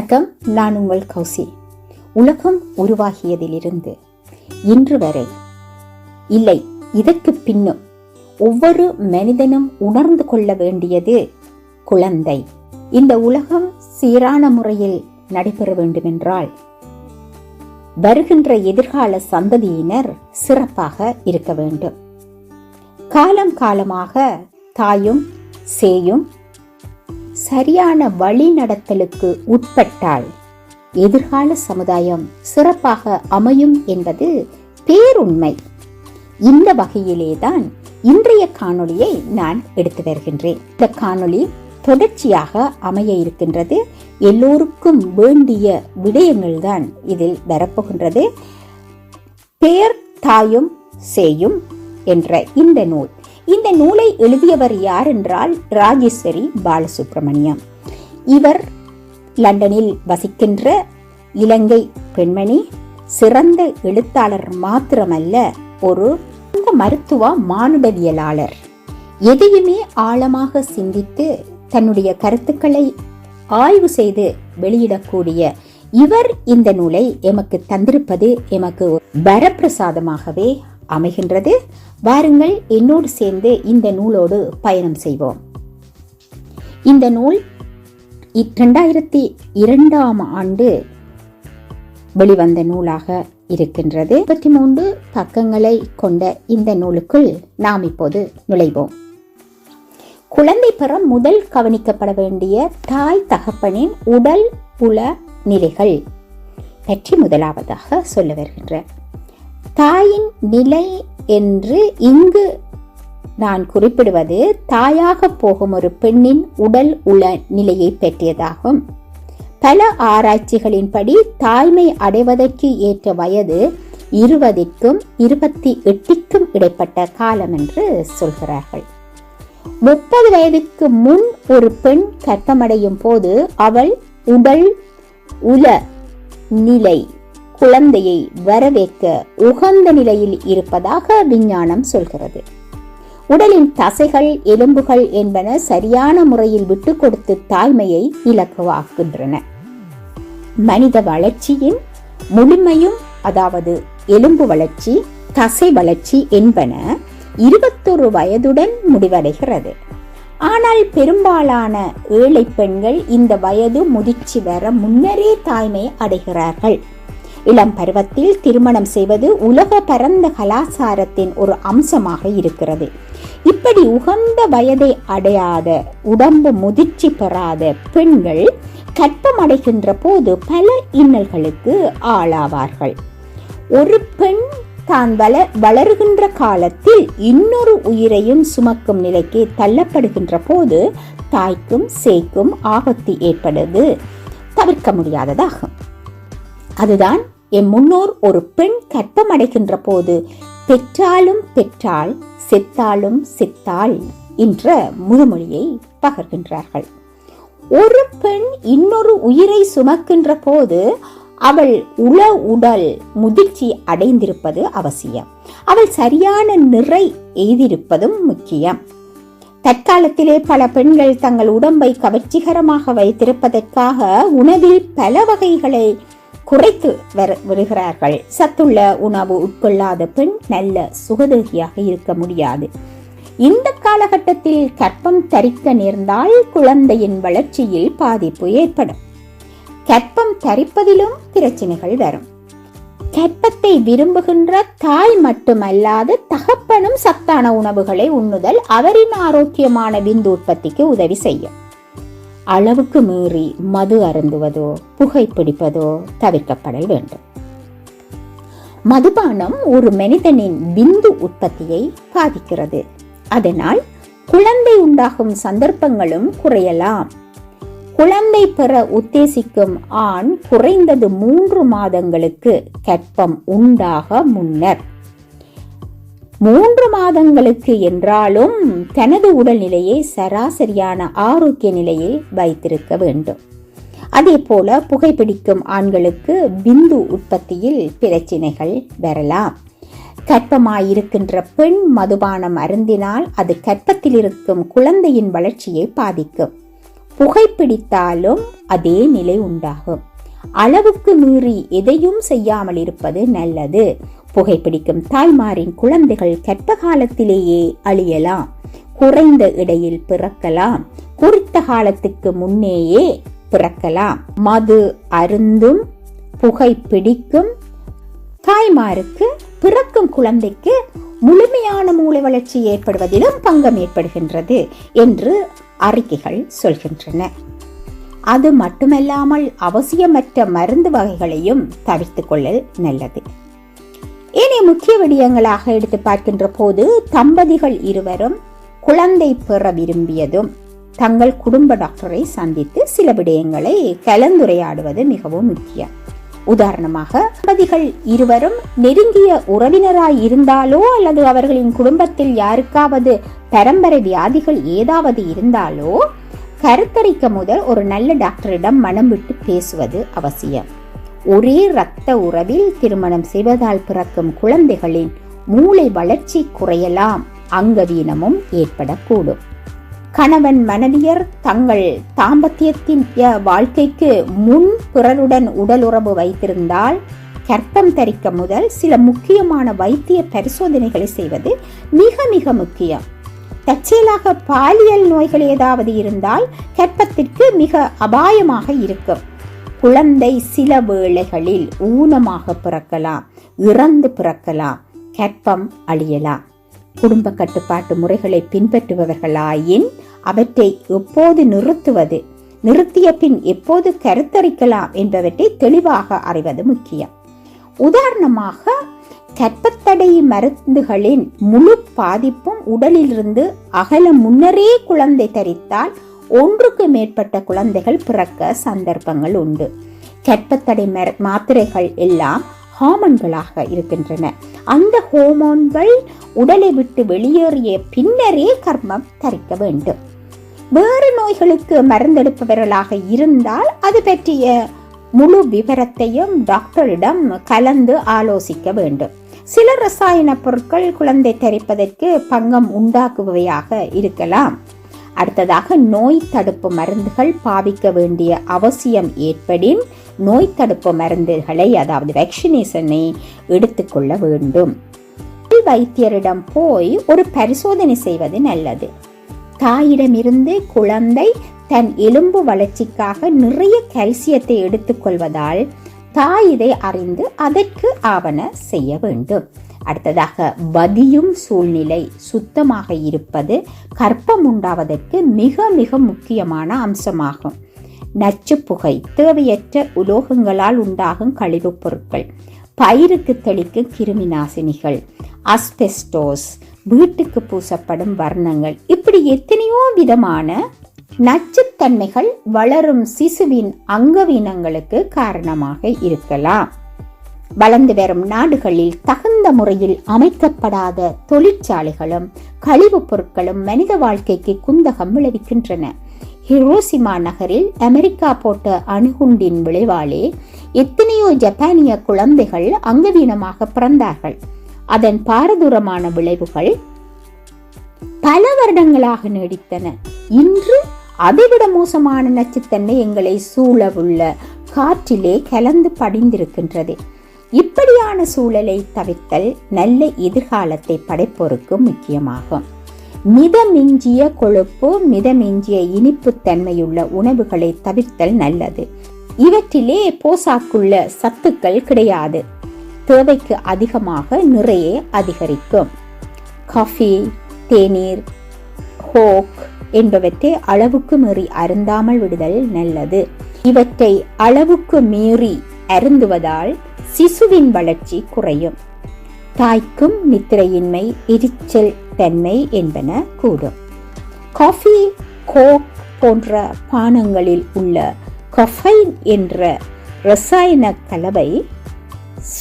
வணக்கம் நான் உங்கள் கௌசி. உலகம் உருவாகியதிலிருந்து இன்று வரை இல்லை. இதற்கு பின்னும் ஒவ்வொரு மனிதனும் உணர்ந்து கொள்ள வேண்டியது குழந்தை. இந்த உலகம் சீரான முறையில் நடைபெற வேண்டுமென்றால் வருகின்ற எதிர்கால சந்ததியினர் சிறப்பாக இருக்க வேண்டும். காலம் காலமாக தாயும் சேயும் சரியான வழிநடத்தலுக்கு உட்பட்டால் எதிர்கால சமுதாயம் சிறப்பாக அமையும் என்பது பேருண்மை. இந்த வகையிலேதான் இன்றைய காணொளியை நான் எடுத்து வருகின்றேன். இந்த காணொளி தொடர்ச்சியாக அமைய இருக்கின்றது. எல்லோருக்கும் வேண்டிய விடயங்கள் தான் இதில் வரப்போகின்றது. பேர் தாயும் சேயும் என்ற இந்த நூல். இந்த நூலை எழுதியவர் யார் என்றால் ராஜேஸ்வரி பாலசுப்ரமணியம். இவர் லண்டனில் வசிக்கின்ற இலங்கை பெண்மணி சிறந்த எழுத்தாளர் மாத்திரமல்ல ஒரு மருத்துவ மானுடவியலாளர். எதையுமே ஆழமாக சிந்தித்து தன்னுடைய கருத்துக்களை ஆய்வு செய்து வெளியிடக்கூடிய இவர் இந்த நூலை எமக்கு தந்திருப்பது எமக்கு வரப்பிரசாதமாகவே அமைகின்றது. வாருங்கள் என்னோடு சேர்ந்து இந்த நூலோடு பயணம் செய்வோம். இந்த நூல் இரண்டாயிரத்தி இரண்டாம் ஆண்டு வெளிவந்த நூலாக இருக்கின்றது. முப்பத்தி மூன்று பக்கங்களை கொண்ட இந்த நூலுக்குள் நாம் இப்போது நுழைவோம். குழந்தை பெற முதல் கவனிக்கப்பட வேண்டிய தாய் தகப்பனின் உடல் புல நிலைகள் பற்றி முதலாவதாக சொல்ல வருகின்ற தாயின் நிலை என்று இங்கு நான் குறிப்பிடுவது தாயாக போகும் ஒரு பெண்ணின் உடல் உள நிலையை பற்றியதாகும். பல ஆராய்ச்சிகளின்படி தாய்மை அடைவதற்கு ஏற்ற வயது இருபதிற்கும் இருபத்தி எட்டிற்கும் இடைப்பட்ட காலம் என்று சொல்கிறார்கள். முப்பது வயதுக்கு முன் ஒரு பெண் கற்பமடையும் போது அவள் உடல் உல நிலை குழந்தையை வரவேற்க உகந்த நிலையில் இருப்பதாக விஞ்ஞானம் சொல்கிறது. உடலின் தசைகள் எலும்புகள் என்பன சரியான முறையில் விட்டு கொடுத்து தாய்மையை இலக்குவாக்குகின்றன மனித வளர்ச்சியின் முழுமையும் அதாவது எலும்பு வளர்ச்சி தசை வளர்ச்சி என்பன இருபத்தொரு வயதுடன் முடிவடைகிறது. ஆனால் பெரும்பாலான ஏழை பெண்கள் இந்த வயது முதிர்ச்சி வர முன்னரே தாய்மை அடைகிறார்கள். இளம் பருவத்தில் திருமணம் செய்வது உலக பரந்த கலாச்சாரத்தின் ஒரு அம்சமாக இருக்கிறது. இப்படி உகந்த வயதை அடையாத உடம்பு முதிர்ச்சி பெறாத பெண்கள் கற்பம் அடைகின்ற போது பல இன்னல்களுக்கு ஆளாவார்கள். ஒரு பெண் தான் வள வளருகின்ற காலத்தில் இன்னொரு உயிரையும் சுமக்கும் நிலைக்கு தள்ளப்படுகின்ற போது தாய்க்கும் சேய்க்கும் ஆபத்து ஏற்படுவது தவிர்க்க முடியாததாகும். அதுதான் என் முன்னோர் ஒரு பெண் கற்பமடைகின்ற போது பெற்றாலும் பெற்றால் செத்தாலும் செத்தாள் என்ற முதுமொழியை பகர்கின்றார்கள். ஒரு பெண் இன்னொரு உயிரை சுமக்கின்ற போது அவள் உள உடல் முதிர்ச்சி அடைந்திருப்பது அவசியம். அவள் சரியான நிறை எய்திருப்பதும் முக்கியம். தற்காலத்திலே பல பெண்கள் தங்கள் உடம்பை கவர்ச்சிகரமாக வைத்திருப்பதற்காக உணவில் பல வகைகளை குறைத்து வர வருகிறார்கள் சத்துள்ள உணவு உட்கொள்ளாத பெண் நல்ல சுகதேகியாக இருக்க முடியாது. இந்த காலகட்டத்தில் கற்பம் தரிக்க நேர்ந்தால் குழந்தையின் வளர்ச்சியில் பாதிப்பு ஏற்படும். கற்பம் தரிப்பதிலும் பிரச்சனைகள் வரும். கற்பத்தை விரும்புகின்ற தாய் மட்டுமல்லாது தகப்பனும் சத்தான உணவுகளை உண்ணுதல் அவரின் ஆரோக்கியமான விந்து உற்பத்திக்கு உதவி செய்யும். அளவுக்கு மீறி மது அருந்துவதோ புகைப்பிடிப்பதோ தவிர்க்கப்பட வேண்டும். மதுபானம் ஒரு மனிதனின் விந்து உற்பத்தியை பாதிக்கிறது. அதனால் குழந்தை உண்டாகும் சந்தர்ப்பங்களும் குறையலாம். குழந்தை பெற உத்தேசிக்கும் ஆண் குறைந்தது மூன்று மாதங்களுக்கு கற்பம் உண்டாக முன்னர். மூன்று மாதங்களுக்கு என்றாலும் தனது உடல்நிலையை சராசரியான ஆரோக்கிய நிலையில் வைத்திருக்க வேண்டும். அதே போல புகைப்பிடிக்கும் ஆண்களுக்கு பிந்து உற்பத்தியில் பிரச்சினைகள் வரலாம். கற்பமாயிருக்கின்ற பெண் மதுபானம் அருந்தினால் அது கற்பத்தில் இருக்கும் குழந்தையின் வளர்ச்சியை பாதிக்கும். புகைப்பிடித்தாலும் அதே நிலை உண்டாகும். அளவுக்கு மீறி எதையும் செய்யாமல் இருப்பது நல்லது. புகைப்பிடிக்கும் தாய்மாரின் குழந்தைகள் கற்ப காலத்திலேயே அழியலாம் குறைந்த இடையில் பிறக்கலாம் குறித்த காலத்துக்கு முன்னேயே பிறக்கலாம். மது அருந்தும் புகை பிடிக்கும் தாய்மாருக்கு பிறக்கும் குழந்தைக்கு முழுமையான மூளை வளர்ச்சி ஏற்படுவதிலும் பங்கம் ஏற்படுகின்றது என்று அறிக்கைகள் சொல்கின்றன. அது மட்டுமல்லாமல் அவசியமற்ற மருந்து வகைகளையும் தவிர்த்து கொள்ளல் நல்லது. ஏனைய முக்கிய விடயங்களாக எடுத்து பார்க்கின்ற போது தம்பதிகள் இருவரும் குழந்தை பெற விரும்பியதும் தங்கள் குடும்ப டாக்டரை சந்தித்து சில விடயங்களை கலந்துரையாடுவது மிகவும் முக்கியம். உதாரணமாக தம்பதிகள் இருவரும் நெருங்கிய உறவினராய் இருந்தாலோ அல்லது அவர்களின் குடும்பத்தில் யாருக்காவது பரம்பரை வியாதிகள் ஏதாவது இருந்தாலோ கருத்தரிக்க முதல் ஒரு நல்ல டாக்டரிடம் மனம் விட்டு பேசுவது அவசியம். ஒரே இரத்த உறவில் திருமணம் செய்வதால் பிறக்கும் குழந்தைகளின் மூளை வளர்ச்சி குறையலாம். அங்கவீனமும் ஏற்படக்கூடும். கணவன் மனைவியர் தங்கள் தாம்பத்தியத்தின் வாழ்க்கைக்கு முன் பிறருடன் உடல் உறவு வைத்திருந்தால் கர்ப்பம் தரிக்க முதல் சில முக்கியமான வைத்திய பரிசோதனைகளை செய்வது மிக மிக முக்கியம். தற்செயலாக பாலியல் நோய்கள் ஏதாவது இருந்தால் கர்ப்பத்திற்கு மிக அபாயமாக இருக்கும். குழந்தை சில வேளைகளில் ஊனமாக பிறக்கலாம் இறந்து பிறக்கலாம் கற்பம் அழியலாம். குடும்ப கட்டுப்பாட்டு முறைகளை பின்பற்றுபவர்களாயின் அவற்றை எப்போது நிறுத்துவது நிறுத்திய பின் எப்போது கருத்தரிக்கலாம் என்பவற்றை தெளிவாக அறிவது முக்கியம். உதாரணமாக கற்பத்தடை மருந்துகளின் முழு பாதிப்பும் உடலிலிருந்து அகல முன்னரே குழந்தை தரித்தால் ஒன்றுக்கு மேற்பட்ட குழந்தைகள் பிறக்க சந்தர்ப்பங்கள் உண்டு. கற்பத்தடை மாத்திரைகள் எல்லாம் ஹார்மோன்களாக இருக்கின்றன. அந்த ஹோமோன்கள் உடலை விட்டு வெளியேறிய பின்னரே கர்மம் தரிக்க வேண்டும். வேறு நோய்களுக்கு மருந்தெடுப்பவர்களாக இருந்தால் அது பற்றிய முழு விவரத்தையும் டாக்டரிடம் கலந்து ஆலோசிக்க வேண்டும். சில ரசாயன பொருட்கள் குழந்தை தரிப்பதற்கு பங்கம் உண்டாக்குபவையாக இருக்கலாம். அடுத்ததாக நோய் தடுப்பு மருந்துகள் பாவிக்க வேண்டிய அவசியம் ஏற்படின் நோய் தடுப்பு மருந்துகளை அதாவது வேக்சினேஷனை எடுத்துக்கொள்ள வேண்டும். வைத்தியரிடம் போய் ஒரு பரிசோதனை செய்வது நல்லது. தாயிடமிருந்து குழந்தை தன் எலும்பு வளர்ச்சிக்காக நிறைய கல்சியத்தை எடுத்துக்கொள்வதால் தாய் இதை அறிந்து அதற்கு ஆவண செய்ய வேண்டும். அடுத்ததாக பதியும் சூழ்நிலை சுத்தமாக இருப்பது கற்பம் உண்டாவதற்கு மிக மிக முக்கியமான அம்சமாகும். நச்சு புகை தேவையற்ற உலோகங்களால் உண்டாகும் கழிவுப் பொருட்கள் பயிருக்கு தெளிக்கும் கிருமி நாசினிகள் அஸ்பெஸ்டோஸ் வீட்டுக்கு பூசப்படும் வர்ணங்கள் இப்படி எத்தனையோ விதமான நச்சுத்தன்மைகள் வளரும் சிசுவின் அங்கவீனங்களுக்கு காரணமாக இருக்கலாம். வளர்ந்து வரும் நாடுகளில் தகுந்த முறையில் அமைக்கப்படாத தொழிற்சாலைகளும் கழிவுப் பொருட்களும் மனித வாழ்க்கைக்கு குந்தகம் விளைவிக்கின்றன. ஹிரோசிமா நகரில் அமெரிக்கா போட்ட அணுகுண்டின் விளைவாலே எத்தனையோ ஜப்பானிய குழந்தைகள் அங்கவீனமாக பிறந்தார்கள். அதன் பாரதூரமான விளைவுகள் பல வருடங்களாக நீடித்தன. இன்று அதைவிட மோசமான நச்சுத்தன்மை எங்களை சூழவுள்ள காற்றிலே கலந்து படிந்திருக்கின்றது. இப்படியான சூழலை தவிர்த்தல் நல்ல எதிர்காலத்தை படைப்போருக்கு முக்கியமாகும். மிதமிஞ்சிய கொழுப்பு மிதமிஞ்சிய இனிப்பு தன்மையுள்ள உணவுகளை தவிர்த்தல் நல்லது. இவற்றிலே போசாக்குள்ள சத்துக்கள் கிடையாது. தேவைக்கு அதிகமாக நிறைய அதிகரிக்கும். காஃபி தேநீர் ஹோக் என்பவற்றை அளவுக்கு மீறி அருந்தாமல் விடுதல் நல்லது. இவற்றை அளவுக்கு மீறி அருந்துவதால் சிசுவின் வளர்ச்சி குறையும். தாய்க்கும் நித்திரையின்மை எரிச்சல் தன்மை என்பன கூடும். காஃபி கோக் போன்ற பானங்களில் உள்ள கொஃபைன் என்ற ரசாயன கலவை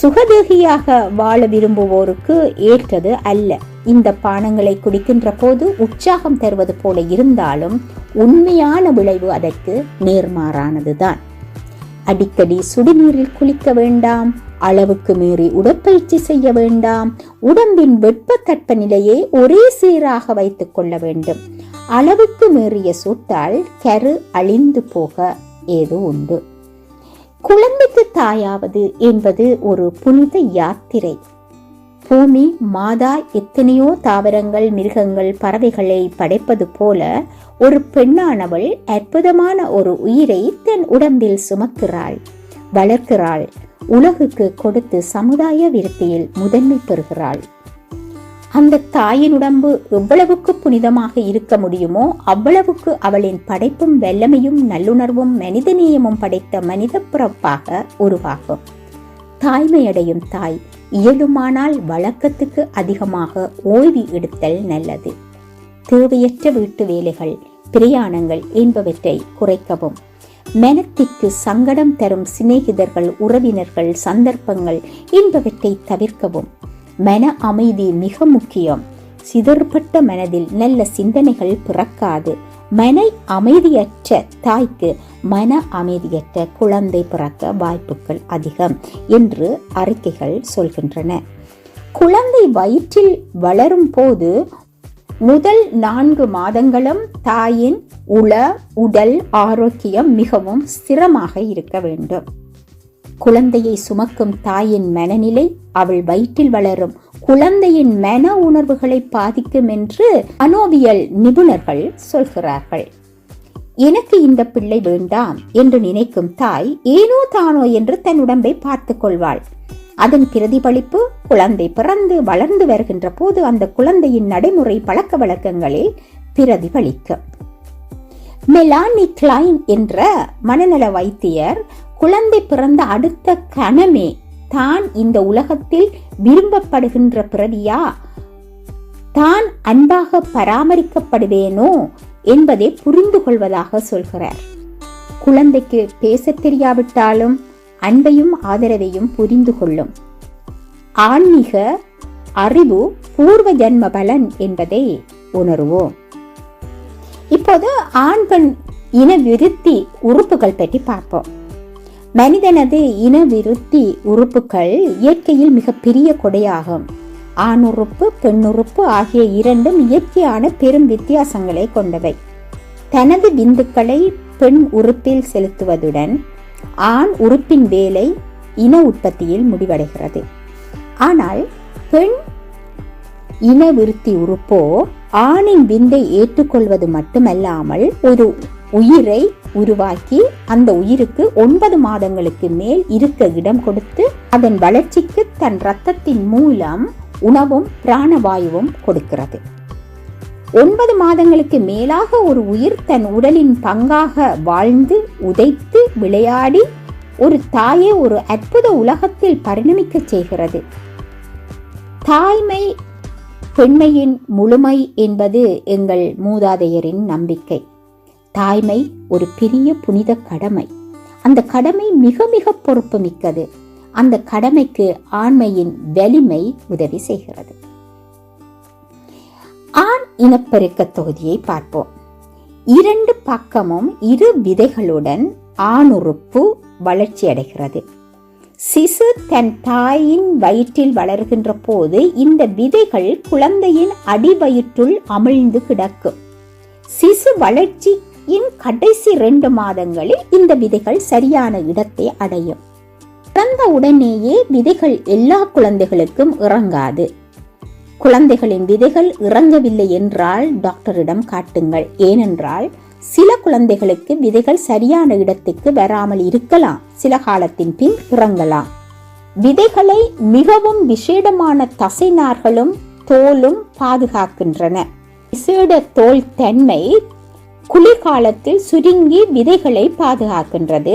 சுகதேகியாக வாழ விரும்புவோருக்கு ஏற்றது அல்ல. இந்த பானங்களை குடிக்கின்ற போது உற்சாகம் தருவது போல இருந்தாலும் உண்மையான விளைவு அதற்கு நேர்மாறானதுதான். அடிக்கடி சுடுநீரில் குளிக்க வேண்டாம் அளவுக்கு மீறி உடற்பயிற்சி செய்ய வேண்டாம் உடம்பின் வெப்ப தட்ப நிலையை ஒரே சீராக வைத்துக் கொள்ள வேண்டும். அளவுக்கு மீறிய சூட்டால் கரு அழிந்து போக ஏதோ உண்டு. குழந்தைக்கு தாயாவது என்பது ஒரு புனித யாத்திரை. பூமி மாதா எத்தனையோ தாவரங்கள் மிருகங்கள் பறவைகளை படைப்பது போல ஒரு பெண்ணானவள் அற்புதமான ஒரு உயிரை தன் உடம்பில் சுமக்கிறாள் வளர்க்கிறாள் உலகுக்கு கொடுத்து சமுதாய விருத்தியில் முதன்மை பெறுகிறாள். அந்த தாயின் உடம்பு எவ்வளவுக்கு புனிதமாக இருக்க முடியுமோ அவ்வளவுக்கு அவளின் படைப்பும் வெள்ளமையும் நல்லுணர்வும் மனிதநேயமும் படைத்த மனித பிறப்பாக உருவாகும். தாய்மையடையும் தாய். இயலுமானால் வழக்கத்துக்கு அதிகமாக ஓய்வு எடுத்தல் நல்லது. தேவையற்ற வீட்டு வேலைகள் பிரயாணங்கள் என்பவற்றை குறைக்கவும். மனத்திற்கு சங்கடம் தரும் சிநேகிதர்கள் உறவினர்கள் சந்தர்ப்பங்கள் என்பவற்றை தவிர்க்கவும். மன அமைதி மிக முக்கியம். சிதறுபட்ட மனதில் நல்ல சிந்தனைகள் பிறக்காது. மன அமைதியற்ற தாய்க்கு மன அமைதியற்ற குழந்தை பிறக்க வாய்ப்புகள் அதிகம் என்று அறிக்கைகள் சொல்கின்றன. குழந்தை வயிற்றில் வளரும் போது முதல் நான்கு மாதங்களும் தாயின் உள உடல் ஆரோக்கியம் மிகவும் ஸ்திரமாக இருக்க வேண்டும். குழந்தையை சுமக்கும் தாயின் மனநிலை அவள் வயிற்றில் வளரும் குழந்தையின் மன உணர்வுகளை பாதிக்கும் என்று மனோவியல் நிபுணர்கள் சொல்கிறார்கள். எனக்கு இந்த பிள்ளை வேண்டாம் என்று நினைக்கும் தாய் ஏனோ தானோ என்று தன் உடம்பை பார்த்துக் கொள்வாள். அதன் பிரதிபலிப்பு குழந்தை பிறந்து வளர்ந்து வருகின்ற போது அந்த குழந்தையின் நடைமுறை பழக்க வழக்கங்களில் பிரதிபலிக்கும். மெலானி கிளைன் என்ற மனநல வைத்தியர் குழந்தை பிறந்த அடுத்த கணமே தான் இந்த உலகத்தில் விரும்பப்படுகின்ற பிறவியா தான் அன்பாக பராமரிக்கப்படுவேனோ என்பதை புரிந்து கொள்வதாக சொல்கிறார். குழந்தைக்கு பேசத் தெரியாவிட்டாலும் அன்பையும் ஆதரவையும் புரிந்து கொள்ளும். ஆன்மீக அறிவு பூர்வ ஜன்ம பலன் என்பதை உணர்வோம். இப்போது ஆண் பெண் இன விருத்தி உறுப்புகள் பற்றி பார்ப்போம். மனிதனது இன விருத்தி உறுப்புகள் இயற்கையில் மிகப்பெரிய கொடையாகும். ஆணுறுப்பு பெண்ணுறுப்பு ஆகிய இரண்டும் இயற்கையான பெரும் வித்தியாசங்களை கொண்டவை. தனது விந்துக்களை பெண் உறுப்பில் செலுத்துவதுடன் ஆண் உறுப்பின் வேலை இன உற்பத்தியில் முடிவடைகிறது. ஆனால் பெண் இன விருத்தி உறுப்போ ஆணின் விந்தை ஏற்றுக்கொள்வது மட்டுமல்லாமல் ஒரு உயிரை உருவாக்கி அந்த உயிருக்கு ஒன்பது மாதங்களுக்கு மேல் இருக்க இடம் கொடுத்து அதன் வளர்ச்சிக்கு தன் இரத்தத்தின் மூலம் உணவும் பிராணவாயுவும் கொடுக்கிறது. ஒன்பது மாதங்களுக்கு மேலாக ஒரு உயிர் தன் உடலின் பங்காக வாழ்ந்து உதைத்து விளையாடி ஒரு தாயை ஒரு அற்புத உலகத்தில் பரிணமிக்கச் செய்கிறது. தாய்மை பெண்மையின் முழுமை என்பது எங்கள் மூதாதையரின் நம்பிக்கை. தாய்மை ஒரு பெரிய புனித கடமை. அந்த கடமை மிக மிக பொறுப்பு மிக்கது. அந்த கடமைக்கு ஆண்மையின் வலிமை உதவி செய்கிறது. ஆண் இனப்பெருக்க தொகுதியை பார்ப்போம். இரண்டு பக்கமும் இரு விதைகளுடன் ஆணுறுப்பு வளர்ச்சி அடைகிறது. சிசு தன் தாயின் வயிற்றில் வளர்கின்ற போது இந்த விதைகள் குழந்தையின் அடிவயிற்றுள் அமிழ்ந்து கிடக்கும். சிசு வளர்ச்சி இன் கடைசி ரெண்டு மாதங்களில் இந்த விதைகள் சரியான இடத்தை அடையும். பிறந்த உடனேயே விதைகள் எல்லா குழந்தைகளுக்கும் இறங்காது. குழந்தைகளின் விதைகள் இறங்கவில்லை என்றால் டாக்டரிடம் காட்டுங்கள். ஏனென்றால் சில குழந்தைகளுக்கு விதைகள் சரியான இடத்துக்கு வராமல் இருக்கலாம். சில காலத்தின் பின் இறங்கலாம். விதைகளை மிகவும் விசேடமான தசைநார்களும் தோலும் பாதுகாக்கின்றன. விசேட தோல் தன்மை குளிர்காலத்தில் சுருங்கி விதைகளை பாதுகாக்கின்றது.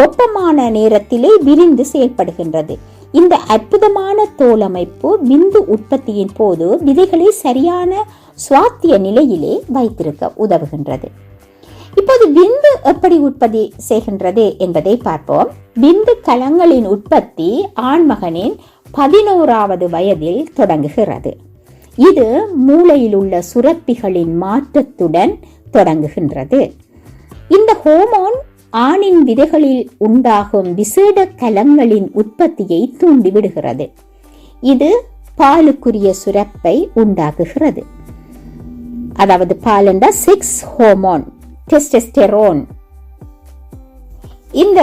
வெப்பமான நேரத்திலே விரிந்து செயல்படுகின்றது. இந்த அற்புதமான தோல் அமைப்பு விந்து உற்பத்தியின் போது விதைகளை சரியான சுவாத்திய நிலையிலே வைத்திருக்க உதவுகின்றது. இப்போது விந்து எப்படி உற்பத்தி செய்கின்றது என்பதை பார்ப்போம். விந்து கலங்களின் உற்பத்தி ஆண்மகனின் பதினோராவது வயதில் தொடங்குகிறது. இது மூளையில் உள்ள சுரப்பிகளின் மாற்றத்துடன் தொடங்குகின்றது. இந்த ஹோமோன் ஆணின் விதைகளில் உண்டாகும் விசேட கலங்களின் உற்பத்தியை தூண்டிவிடுகிறது. இது பாலுக்குரிய சுரப்பை உண்டாக்குகிறது. அதாவது பாலண்டா செக்ஸ் ஹோமோன் டெஸ்டெஸ்டெரோன் இந்த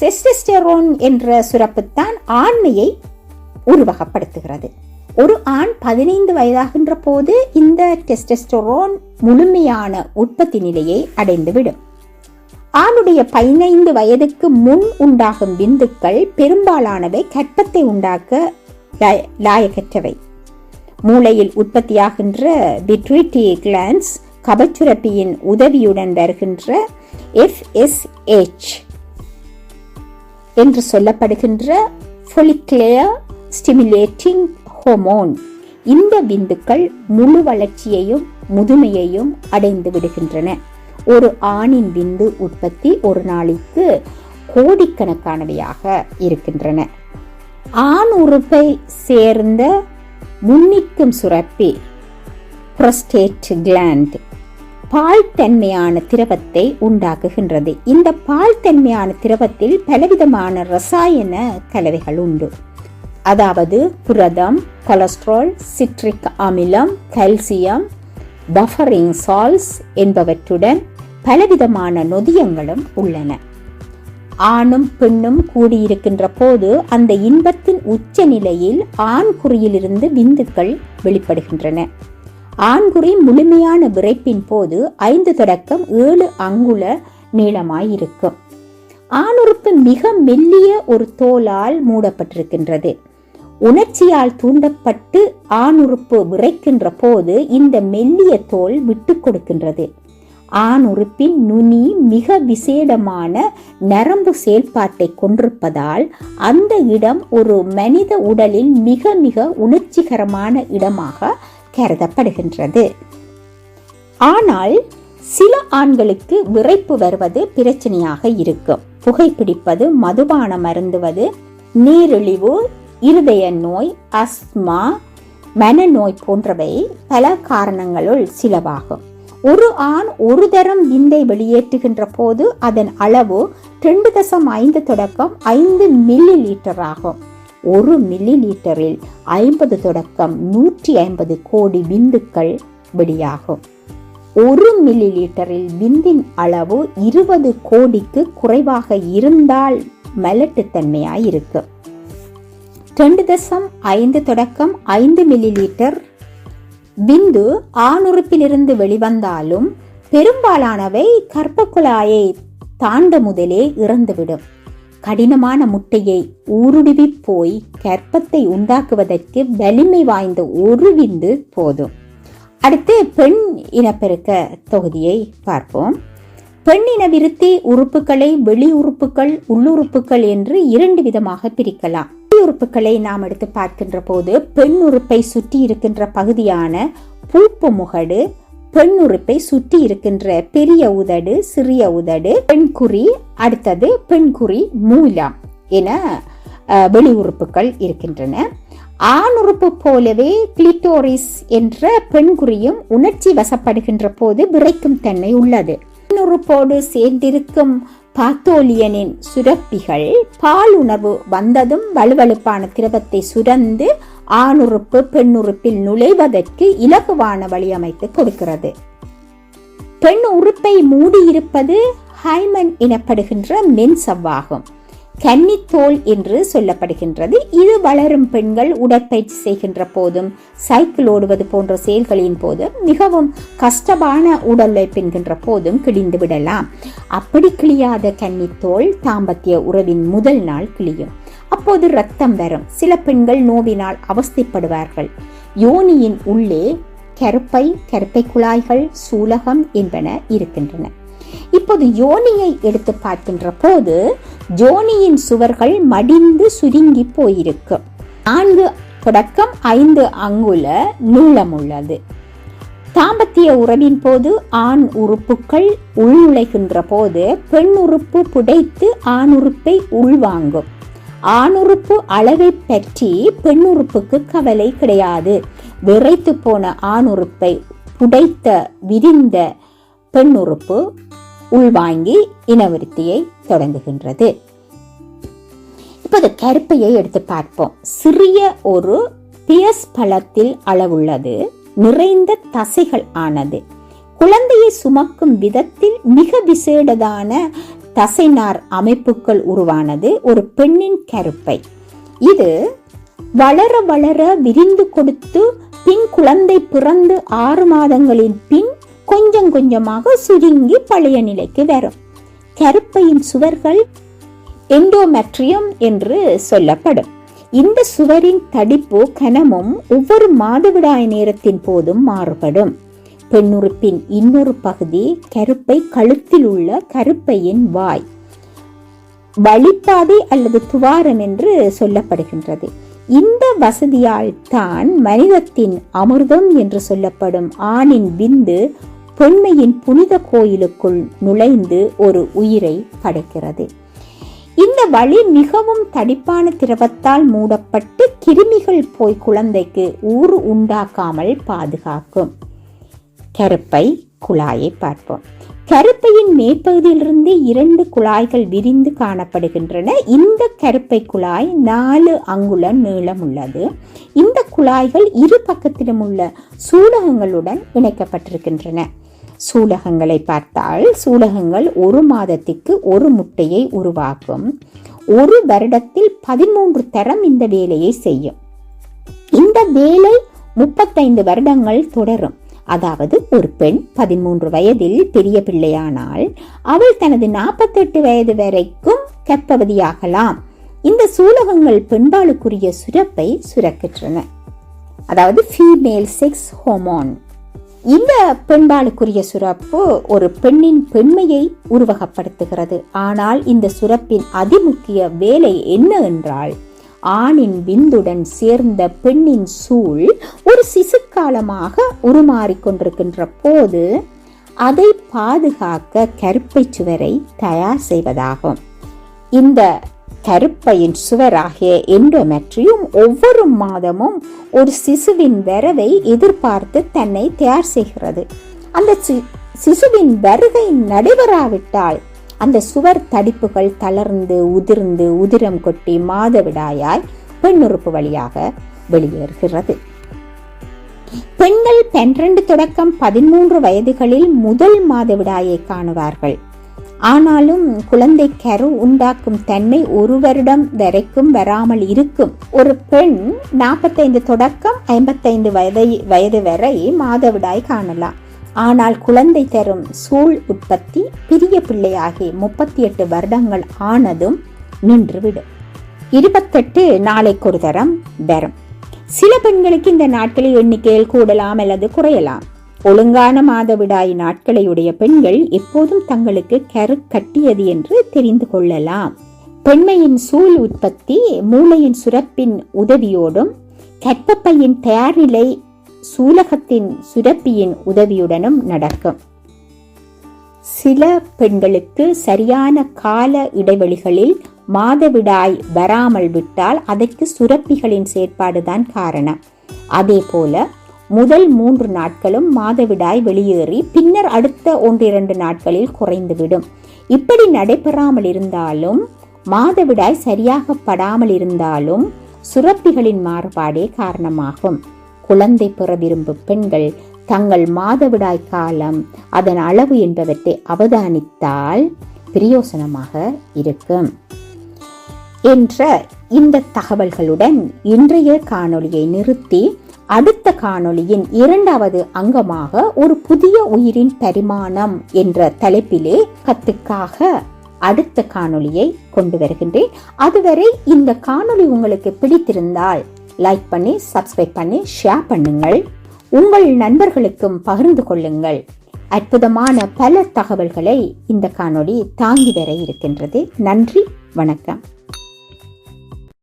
செஸ்டெஸ்டெரோன் என்ற சுரப்புத்தான் ஆண்மையை உருவகப்படுத்துகிறது. ஒரு ஆண் பதினைந்து வயதாகின்ற போது இந்த டெஸ்டெஸ்டரோன் முழுமையான உற்பத்தி நிலையை அடைந்துவிடும். ஆணுடைய பதினைந்து வயதுக்கு முன் உண்டாகும் விந்துக்கள் பெரும்பாலானவை கற்பத்தை உண்டாக்க லாயக்கற்றவை மூளையில் உற்பத்தியாகின்ற பிட்ரிட்டி கிளான்ஸ் கபச்சுரப்பியின் உதவியுடன் வருகின்ற எஃப்எஸ்ஹெச் என்று சொல்லப்படுகின்ற ஃபுலிக்ளேயர் ஸ்டிமுலேட்டிங் ஹோமோன். இந்த விந்துக்கள் முழு வளர்ச்சியையும் முதுமையையும் அடைந்து விடுகின்றன. ஒரு ஆணின் விந்து உற்பத்தி ஒரு நாளைக்கு கோடிக்கணக்கானவையாக இருக்கின்றன. ஆண் உறுப்பை சேர்ந்த முன்னிக்கும் சுரப்பி புரஸ்டேட் கிளாண்ட் பால் தன்மையான திரவத்தை உண்டாக்குகின்றது. இந்த பால் தன்மையான திரவத்தில் பலவிதமான ரசாயன கலவைகள் உண்டு. அதாவது புரதம் கொலஸ்ட்ரால் சிட்ரிக் அமிலம் கல்சியம் பஃபரிங் சால்ஸ் என்பவற்றுடன் பலவிதமான நொதியங்களும் உள்ளன. ஆணும் பெண்ணும் கூடியிருக்கின்ற போது அந்த இன்பத்தின் உச்ச நிலையில் ஆண் குறியிலிருந்து விந்துக்கள் வெளிப்படுகின்றன. ஆண்குறி முழுமையான விரைப்பின் போது ஐந்து தொடக்கம் ஏழு அங்குல நீளமாயிருக்கும். ஆணுறுப்பு மிக மெல்லிய ஒரு தோலால் மூடப்பட்டிருக்கின்றது. உணர்ச்சியால் தூண்டப்பட்டு ஆணுறுப்பு விரைக்கின்ற போது இந்த மெல்லிய தோல் விட்டு கொடுக்கின்றது. ஆணுறுப்பின் நுனி மிக விசேடமான நரம்பு செயல்பாட்டை கொண்டிருப்பதால் அந்த இடம் ஒரு மனித உடலில் மிக மிக உணர்ச்சிகரமான இடமாக கருதப்படுகின்றது. ஆனால் சில ஆண்களுக்கு விரைப்பு வருவது பிரச்சனையாக இருக்கும். புகைப்பிடிப்பது மதுபானம் அருந்துவது நீரிழிவு இருதய நோய் அஸ்மா மனநோய் போன்றவை பல காரணங்களுள் சிலவாகும். ஒரு ஆண் ஒரு தரம் விந்தை வெளியேற்றுகின்ற போது அதன் அளவு ரெண்டு தசம் ஐந்து தொடக்கம் ஐந்து மில்லி லீட்டர் ஆகும். ஒரு மில்லி லீட்டரில் ஐம்பது தொடக்கம் நூற்றி ஐம்பது கோடி விந்துக்கள் வெளியாகும். ஒரு மில்லி லீட்டரில் விந்தின் அளவு இருபது கோடிக்கு குறைவாக இருந்தால் மலட்டுத்தன்மையாயிருக்கும் இருக்கும். தசம் ஐந்து தொடக்கம் ஐந்து மில்லி லிட்டர் விந்து ஆணுறுப்பிலிருந்து வெளிவந்தாலும் பெரும்பாலானவை கற்பக்குழாயை தாண்ட முதலே இறந்துவிடும். கடினமான முட்டையை ஊருடுவி போய் கர்ப்பத்தை உண்டாக்குவதற்கு வலிமை வாய்ந்த ஒரு விந்து போதும். அடுத்து பெண் இனப்பெருக்க தொகுதியை பார்ப்போம். பெண் இன விருத்தி உறுப்புகளை வெளி உறுப்புகள் உள்ளுறுப்புகள் என்று இரண்டு விதமாக பிரிக்கலாம். உறுப்புகளை நாம் எடுத்து பார்க்கின்ற போது பெண் உறுப்பை சுற்றி இருக்கின்ற பகுதியான பூப்பு முகடு பெண் உறுப்பை சுற்றி இருக்கின்ற பெரிய உதடு சிறிய உதடு பெண்குறி அடுத்தது பெண்குறி மூலம் என அஹ், வெளி உறுப்புகள் இருக்கின்றன. ஆண் உறுப்பு போலவே கிளிட்டோரிஸ் என்ற பெண்குறியும் உணர்ச்சி வசப்படுகின்ற போது விரைக்கும் தன்மை உள்ளது. பெண் உறுப்போடு சேர்ந்திருக்கும் பாத்தோலியனின் சுரப்பிகள் பால் உணர்வு வந்ததும் வலுவழுப்பான திரவத்தை சுரந்து ஆணுறுப்பு பெண்ணுறுப்பில் நுழைவதற்கு இலகுவான வழியமைத்து கொடுக்கிறது. பெண் உறுப்பை மூடியிருப்பது ஹைமன் எனப்படுகின்ற மென்சவ்வாகும். கன்னித்தோல் என்று சொல்லப்படுகின்றது. இது வளரும் பெண்கள் உடற்பயிற்சி செய்கின்ற போதும் சைக்கிள் ஓடுவது போன்ற செயல்களின் போதும் மிகவும் கஷ்டமான உடல் உழைப்பின்கின்ற போதும் கிழிந்து விடலாம். அப்படி கிழியாத கன்னித்தோல் தாம்பத்திய உறவின் முதல் நாள் கிழியும். அப்போது ரத்தம் வரும். சில பெண்கள் நோவினால் அவஸ்தைப்படுவார்கள். யோனியின் உள்ளே கருப்பை கருப்பை குழாய்கள் சூலகம் என்பன இருக்கின்றன. இப்போது யோனியை எடுத்து பார்க்கின்ற போது ஜோனியின் சுவர்கள் மடிந்து சுருங்கி போயிருக்கும் நான்கு தொடக்கம் ஐந்து அங்குல நீளம் உள்ளது. தாம்பத்திய உறவின் போது ஆண் உறுப்புகள் உள்நுழைகின்ற போது பெண் உறுப்பு புடைத்து ஆண் உறுப்பை உள்வாங்கும் ஆணுறுப்பு அளவை பற்றி பெண் உறுப்புக்கு கவலை கிடையாது. விரைத்து போன ஆணுறுப்பை புடைத்த விரிந்த பெண் உறுப்பு உள்வாங்கி இனவிருத்தியை தொடங்குகின்றது. இப்போது கருப்பையை எடுத்து பார்ப்போம். சிறிய ஒரு பியஸ் பழத்தில் அளவுள்ளது நிறைந்த தசைகள் ஆனது. குழந்தையை சுமக்கும் விதத்தில் மிக விசேடதான தசைநார் அமைப்புகள் உருவானது ஒரு பெண்ணின் கருப்பை. இது வளர வளர விரிந்து கொடுத்து பின் குழந்தை பிறந்து ஆறு மாதங்களின் பின் கொஞ்சம் கொஞ்சமாக சுருங்கி பழைய நிலைக்கு வரும். கருப்பையின் சுவர்கள் எண்டோமெட்ரியம் என்று சொல்லப்படும். இந்த சுவரின் தடிப்பு கனமும் ஒவ்வொரு மாதவிடாய் நேரத்தின் போதும் மாறுபடும். பெண்ணுறுப்பின் இன்னொரு பகுதி கருப்பை கழுத்தில் உள்ள கருப்பையின் வாய். வழிப்பாதை அல்லது துவாரம் என்று சொல்லப்படுகின்றது. இந்த வசதியால் தான் மனிதத்தின் அமிர்தம் என்று சொல்லப்படும் ஆணின் விந்து பெண்மையின் புனித கோயிலுக்குள் நுழைந்து ஒரு உயிரை படைக்கிறது. இந்த வழி மிகவும் தடிப்பான திரவத்தால் மூடப்பட்டு கிருமிகள் போய் குழந்தைக்கு ஊறு உண்டாக்காமல் பாதுகாக்கும். கருப்பை குழாயை பார்ப்போம். கருப்பையின் மேற்பகுதியிலிருந்து இரண்டு குழாய்கள் விரிந்து காணப்படுகின்றன. இந்த கருப்பை குழாய் நாலு அங்குலம் நீளம் உள்ளது. இந்த குழாய்கள் இரு பக்கத்திலும் உள்ள சூலகங்களுடன் இணைக்கப்பட்டிருக்கின்றன. சூலகங்களை பார்த்தால் சூலகங்கள் ஒரு மாதத்திற்கு ஒரு முட்டையை உருவாக்கும். ஒரு வருடத்தில் பதிமூன்று தரம் இந்த வேலையை செய்யும். இந்த வேலை முப்பத்தைந்து வருடங்கள் தொடரும். அதாவது ஒரு பெண் பதிமூன்று வயதில் பெரிய பிள்ளையானால் அவள் தனது நாற்பத்தெட்டு வயது வரைக்கும் கற்பவதியாகலாம். இந்த சூலகங்கள் பெண்பாளுக்குரிய சுரப்பை சுரக்கின்றன. அதாவது ஃபீமேல் செக்ஸ் ஹோமோன் இந்த பெண்பாளுக்குரிய சுரப்பு ஒரு பெண்ணின் பெண்மையை உருவகப்படுத்துகிறது. ஆனால் இந்த சுரப்பின் அதிமுக்கிய வேலை என்ன என்றால் ஆணின் விந்துடன் சேர்ந்த பெண்ணின் சூழ் ஒரு சிசுக்காலமாக உருமாறிக் கொண்டிருக்கின்ற போது அதை பாதுகாக்க கருப்பை சுவரை தயார் செய்வதாகும். இந்த கருப்பையின் சுவராகிய எண்டோமெட்ரியும் ஒவ்வொரு மாதமும் ஒரு சிசுவின் வரவை எதிர்பார்த்து தன்னை தயார் செய்கிறது. அந்த சிசுவின் வருகை நடைபெறாவிட்டால் அந்த சுவர் தடிப்புகள் தளர்ந்து உதிர்ந்து உதிரம் கொட்டி மாதவிடாயாய் பெண்ணுறுப்பு வழியாக வெளியேறுகிறது. பெண்கள் பன்னிரண்டு தொடக்கம் பதிமூன்று வயதுகளில் முதல் மாதவிடாயை காணுவார்கள். ஆனாலும் குழந்தை கரு உண்டாக்கும் தன்மை ஒரு வருடம் வரைக்கும் வராமல் இருக்கும். ஒரு பெண் நாற்பத்தைந்து தொடக்கம் ஐம்பத்தைந்து வயதை வயது வரை மாதவிடாய் காணலாம். ஆனால் குழந்தை தரும் சூழ் உற்பத்தி பெரிய பிள்ளையாகி முப்பத்தி எட்டு வருடங்கள் ஆனதும் நின்றுவிடும். இருபத்தெட்டு நாளைக்கு ஒரு தரம் வரும் சில பெண்களுக்கு இந்த நாட்களில் எண்ணிக்கையில் கூடலாம் அல்லது குறையலாம். ஒழுங்கான மாதவிடாய் நாட்களையுடைய பெண்கள் எப்போதும் தங்களுக்கு கரு கட்டியது என்று தெரிந்து கொள்ளலாம். பெண்மையின் சூழ் உற்பத்தி மூளையின் சுரப்பின் உதவியோடும் கற்பப்பையின் தயார்நிலை சூலகத்தின் சுரப்பியின் உதவியுடனும் நடக்கும். சில பெண்களுக்கு சரியான கால இடைவெளிகளில் மாதவிடாய் வராமல் விட்டால் அதற்கு சுரப்பிகளின் செயற்பாடுதான் காரணம். அதே போல முதல் மூன்று நாட்களும் மாதவிடாய் வெளியேறி பின்னர் அடுத்த ஒன்றிரண்டு நாட்களில் குறைந்துவிடும். இப்படி நடைபெறாமல் இருந்தாலும் மாதவிடாய் சரியாக படாமல் இருந்தாலும் சுரப்பிகளின் மாறுபாடே காரணமாகும். குழந்தை பெற விரும்பும் பெண்கள் தங்கள் மாதவிடாய் காலம் அதன் அளவு என்பவற்றை அவதானித்தால் பிரயோசனமாக இருக்கும். என்ற இந்த தகவல்களுடன் இன்றைய காணொளியை நிறுத்தி அடுத்த காணொளியின் இரண்டாவது அங்கமாக ஒரு புதிய உயிரின் பரிமாணம் என்ற தலைப்பிலே கத்துக்காக அடுத்த காணொளியை கொண்டு வருகின்றேன். அதுவரை இந்த காணொளி உங்களுக்கு பிடித்திருந்தால் லைக் பண்ணி சப்ஸ்கிரைப் பண்ணி ஷேர் பண்ணுங்கள். உங்கள் நண்பர்களுக்கும் பகிர்ந்து கொள்ளுங்கள். அற்புதமான பல தகவல்களை இந்த காணொளி தாங்கி வர இருக்கின்றது. நன்றி வணக்கம்.